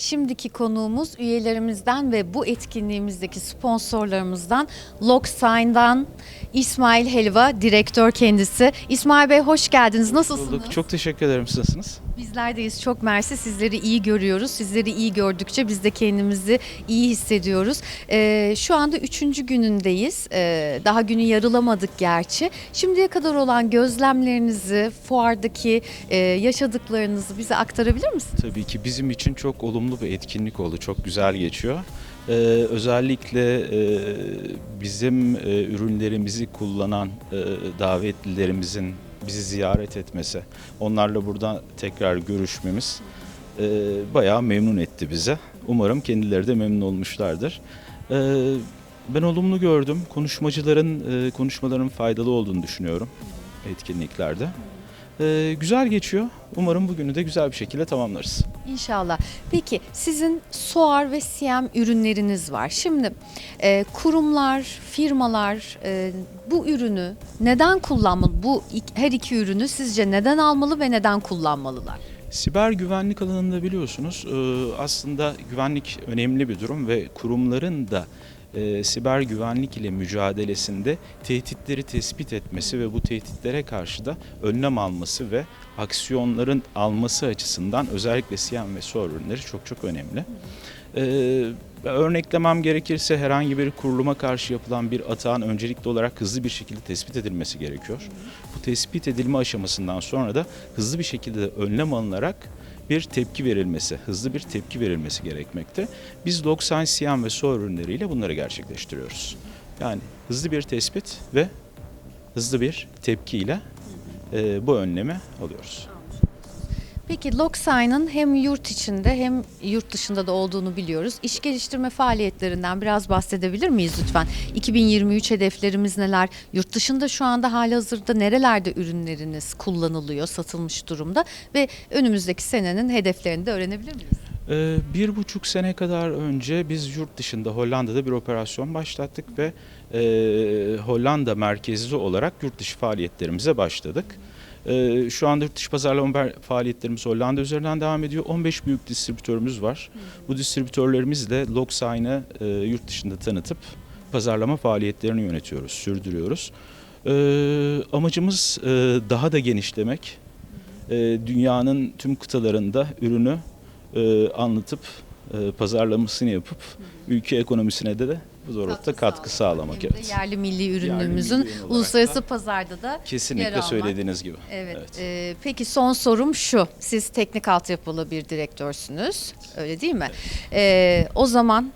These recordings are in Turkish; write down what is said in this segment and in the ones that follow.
Şimdiki konuğumuz üyelerimizden ve bu etkinliğimizdeki sponsorlarımızdan Loksign'dan İsmail Helva, direktör kendisi. İsmail Bey hoş geldiniz. Nasılsınız? Bulduk. Çok teşekkür ederim. Siz nasılsınız? Bizlerdeyiz. Çok mersi. Sizleri iyi görüyoruz. Sizleri iyi gördükçe biz de kendimizi iyi hissediyoruz. Ee, şu anda üçüncü günündeyiz. Ee, daha günü yarılamadık gerçi. Şimdiye kadar olan gözlemlerinizi, fuardaki e, yaşadıklarınızı bize aktarabilir misiniz? Tabii ki bizim için çok olumlu bir etkinlik oldu. Çok güzel geçiyor. Ee, özellikle e, bizim e, ürünlerimizi kullanan e, davetlilerimizin bizi ziyaret etmesi, onlarla burada tekrar görüşmemiz e, bayağı memnun etti bize. Umarım kendileri de memnun olmuşlardır. E, ben olumlu gördüm. Konuşmacıların e, konuşmaların faydalı olduğunu düşünüyorum etkinliklerde. E, güzel geçiyor. Umarım bugünü de güzel bir şekilde tamamlarız. İnşallah. Peki sizin SOAR ve CM ürünleriniz var. Şimdi e, kurumlar, firmalar e, bu ürünü neden kullanmalı? Bu ik- her iki ürünü sizce neden almalı ve neden kullanmalılar? Siber güvenlik alanında biliyorsunuz e, aslında güvenlik önemli bir durum ve kurumların da e, siber güvenlik ile mücadelesinde tehditleri tespit etmesi ve bu tehditlere karşı da önlem alması ve aksiyonların alması açısından özellikle CM ve SOAR ürünleri çok çok önemli. E, örneklemem gerekirse herhangi bir kuruluma karşı yapılan bir atağın öncelikli olarak hızlı bir şekilde tespit edilmesi gerekiyor. Bu tespit edilme aşamasından sonra da hızlı bir şekilde önlem alınarak bir tepki verilmesi, hızlı bir tepki verilmesi gerekmekte. Biz Logsign, Siam ve SOAR ürünleriyle bunları gerçekleştiriyoruz. Yani hızlı bir tespit ve hızlı bir tepkiyle e, bu önlemi alıyoruz. Peki Loksign'ın hem yurt içinde hem yurt dışında da olduğunu biliyoruz. İş geliştirme faaliyetlerinden biraz bahsedebilir miyiz lütfen? 2023 hedeflerimiz neler? Yurt dışında şu anda halihazırda nerelerde ürünleriniz kullanılıyor, satılmış durumda? Ve önümüzdeki senenin hedeflerini de öğrenebilir miyiz? Ee, Bir buçuk sene kadar önce biz yurt dışında Hollanda'da bir operasyon başlattık ve e, Hollanda merkezli olarak yurt dışı faaliyetlerimize başladık. E, şu anda yurt pazarlama faaliyetlerimiz Hollanda üzerinden devam ediyor. 15 büyük distribütörümüz var. Bu distribütörlerimizle Logsign'ı e, yurt dışında tanıtıp pazarlama faaliyetlerini yönetiyoruz, sürdürüyoruz. E, amacımız e, daha da genişlemek. E, dünyanın tüm kıtalarında ürünü anlatıp pazarlamasını yapıp ülke ekonomisine de, de bu doğrultuda katkı sağlamak. Hem de Evet. yerli milli ürünümüzün milli ürün olarak uluslararası da pazarda da yer Kesinlikle almak. söylediğiniz gibi. Evet. Evet. e, peki son sorum şu. Siz teknik altyapılı bir direktörsünüz. Öyle değil mi? E, o zaman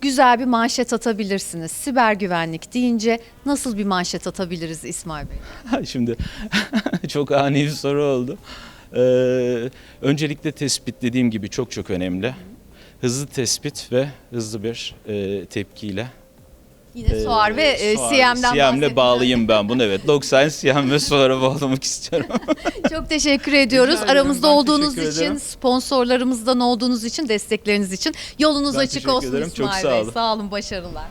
güzel bir manşet atabilirsiniz. Siber güvenlik deyince nasıl bir manşet atabiliriz İsmail Bey? Şimdi çok ani bir soru oldu. Ee, öncelikle tespit dediğim gibi çok çok önemli. Hızlı tespit ve hızlı bir e, tepkiyle. Yine e, SOAR ve e, CM'den CM'le bağlayayım ben bunu evet. 90 CM ve SOAR'a bağlamak istiyorum. Çok teşekkür ediyoruz. Rica ederim, Aramızda ben olduğunuz teşekkür için, ederim. sponsorlarımızdan olduğunuz için, destekleriniz için yolunuz Ben açık teşekkür olsun ederim, çok İsmail sağ Bey. olun. Sağ olun, başarılar.